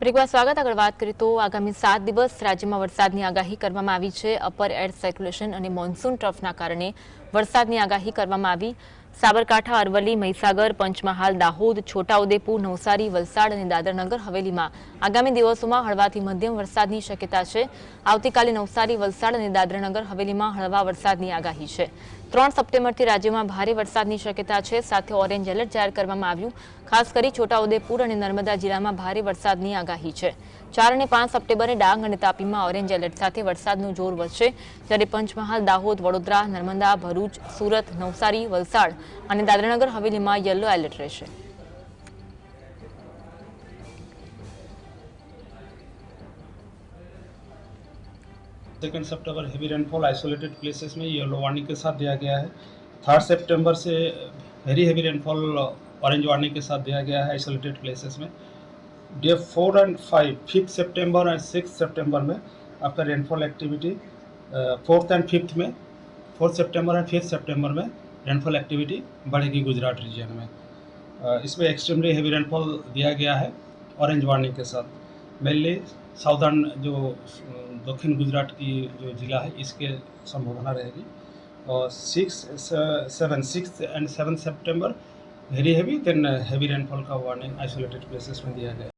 બ્રેકમાં સ્વાગત. આગળ વાત કરીએ તો આગામી સાત દિવસ રાજ્યમાં વરસાદની આગાહી કરવામાં આવી છે. અપર એર સર્ક્યુલેશન અને મોન્સૂન ટ્રફના કારણે વરસાદની આગાહી કરવામાં આવી. સાબરકાંઠા, અરવલ્લી, મહીસાગર, પંચમહાલ, દાહોદ, છોટાઉદેપુર, નવસારી, વલસાડ અને દાદરનગર હવેલીમાં આગામી દિવસોમાં હળવાથી મધ્યમ વરસાદની શક્યતા છે. આવતીકાલે નવસારી, વલસાડ અને દાદરનગર હવેલીમાં હળવા વરસાદની આગાહી છે. ત્રણ સપ્ટેમ્બરથી રાજ્યમાં ભારે વરસાદની શક્યતા છે. સાથે ઓરેન્જ એલર્ટ જાહેર કરવામાં આવ્યું. ખાસ કરી છોટાઉદેપુર અને નર્મદા જિલ્લામાં ભારે વરસાદની આગાહી છે. ચાર અને પાંચ સપ્ટેમ્બરે ડાંગ અને તાપીમાં ઓરેન્જ એલર્ટ સાથે વરસાદનું જોર વધશે. જ્યારે પંચમહાલ, દાહોદ, વડોદરા, નર્મદા, ભરૂચ, સુરત, નવસારી, વલસાડ અને દાદરાનગર હવેલીમાં યલો એલર્ટ રહેશે. Second September heavy rainfall isolated places में येलो वार्निंग के साथ दिया गया है। थर्ड सेप्टेम्बर से very heavy rainfall orange warning के साथ दिया गया है आइसोलेटेड प्लेसेस में। Day four and five fifth September and six September में आपका rainfall activity fourth and fifth में फोर्थ सितंबर एंड फिफ्थ सितंबर में रेनफॉल एक्टिविटी बढ़ेगी गुजरात रीजन में। अ, इसमें एक्सट्रीमली हेवी रेनफॉल दिया गया है ऑरेंज वार्निंग के साथ। मेनली साउदर्न जो दक्षिण गुजरात की, जो ज़िला है, इसके संभावना रहेगी। और six seven six and seven September very heavy then heavy rainfall का वार्निंग आइसोलेटेड प्लेसेस में दिया गया।